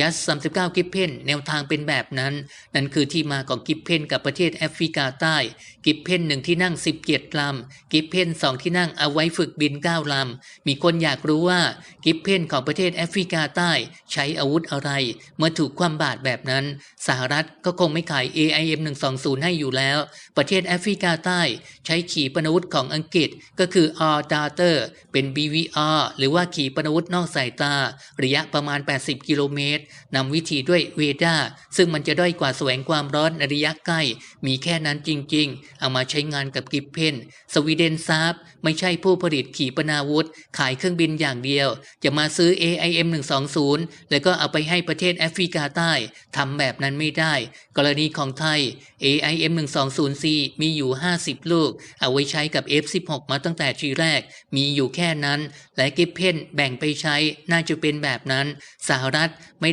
ยัส39กิฟเพนแนวทางเป็นแบบนั้น นั่นคือที่มาของกิฟเพนกับประเทศแอฟริกาใต้ กิฟเพนหนึ่งที่นั่ง17ลำ กิฟเพนสองที่นั่งเอาไว้ฝึกบิน9ลำ มีคนอยากรู้ว่ากิฟเพนของประเทศแอฟริกาใต้ ใช้อาวุธอะไร เมื่อถูกความบาดแบบนั้น สหรัฐก็คงไม่ขาย AIM 120 ให้อยู่แล้ว ประเทศแอฟริกาใต้ ใช้ขีปนาวุธของอังกฤษก็คือ R Darter เป็น BVR หรือว่าขีปนาวุธนอกสายตา ระยะประมาณ 80 กิโลเมตรนำวิธีด้วยเวดาซึ่งมันจะด้อยกว่าแสวงความร้อนในระยะใกล้ มีแค่นั้นจริง ๆ เอามาใช้งานกับกิฟเพนสวีเดนซาบไม่ใช่ผู้ผลิตขีปนาวุธ ขายเครื่องบินอย่างเดียว จะมาซื้อ AIM 120 แล้วก็เอาไปให้ประเทศแอฟริกาใต้ทำแบบนั้นไม่ได้ กรณีของไทย AIM 120C มีอยู่ 50 ลูก เอาไว้ใช้กับ F16 มาตั้งแต่ทีแรก มีอยู่แค่นั้น และกิฟเพนแบ่งไปใช้น่าจะเป็นแบบนั้นสหรัฐไม่